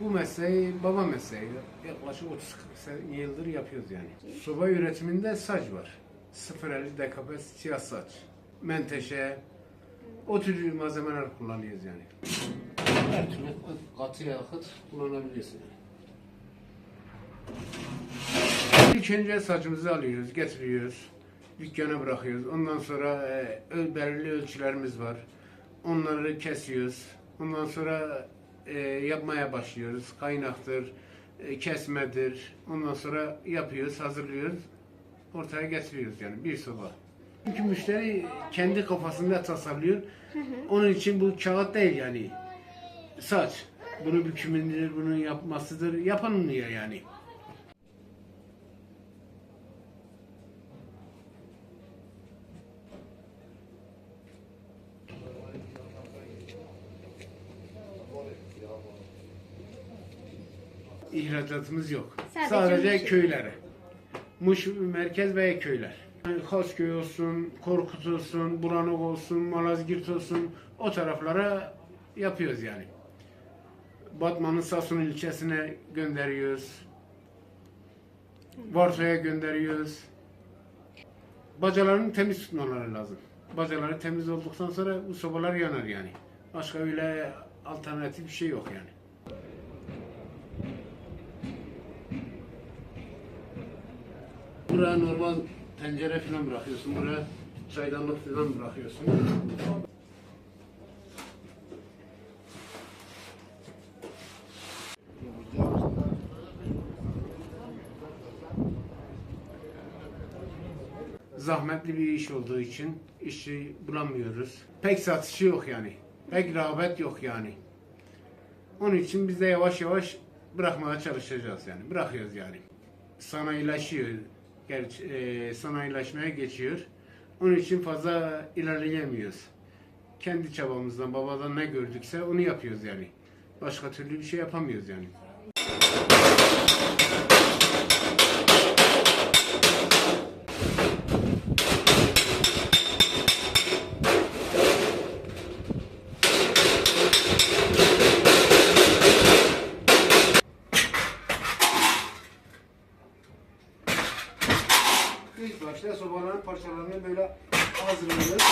mesleği baba mesleği. Yaklaşık 30 se- yıldır yapıyoruz yani. Soba üretiminde saç var. 0.50 dekabes siyah saç. Menteşe. O tür malzemeler kullanıyoruz yani. Her türlü katı yakıt kullanabiliyorsun. İlk önce saçımızı alıyoruz, getiriyoruz. Dükkana bırakıyoruz. Ondan sonra e, belirli ölçülerimiz var. Onları kesiyoruz. Ondan sonra e, yapmaya başlıyoruz. Kaynaktır, e, kesmedir. Ondan sonra yapıyoruz, hazırlıyoruz. Ortaya getiriyoruz yani bir soba. Çünkü müşteri kendi kafasında tasarlıyor. Onun için bu kağıt değil yani. Saç. Bunu bükümündür, bunun yapmasıdır. Yapanın ya yani. İhracatımız yok. Sadece Sadece, köylere. Muş merkez ve köyler. Yani Kasköy olsun, Korkut olsun, Bulanık olsun, Malazgirt olsun o taraflara yapıyoruz yani. Batman'ın Sasun ilçesine gönderiyoruz. Varsa'ya gönderiyoruz. Bacalarını temiz tutmaları lazım. Bacaları temiz olduktan sonra bu sobalar yanar yani. Başka öyle alternatif bir şey yok yani. Buraya normal tencere falan bırakıyorsun. Buraya çaydanlık falan bırakıyorsun. Zahmetli bir iş olduğu için işi bulamıyoruz. Pek satışı yok yani. Pek rağbet yok yani. Onun için biz de yavaş yavaş bırakmaya çalışacağız yani. Bırakıyoruz yani. Sanayileşiyor. Gerçi, e, sanayileşmeye geçiyor. Onun için fazla ilerleyemiyoruz. Kendi çabamızdan, babadan ne gördükse onu yapıyoruz yani. Başka türlü bir şey yapamıyoruz yani. ilk başta sobaların parçalarını böyle hazırlıyoruz.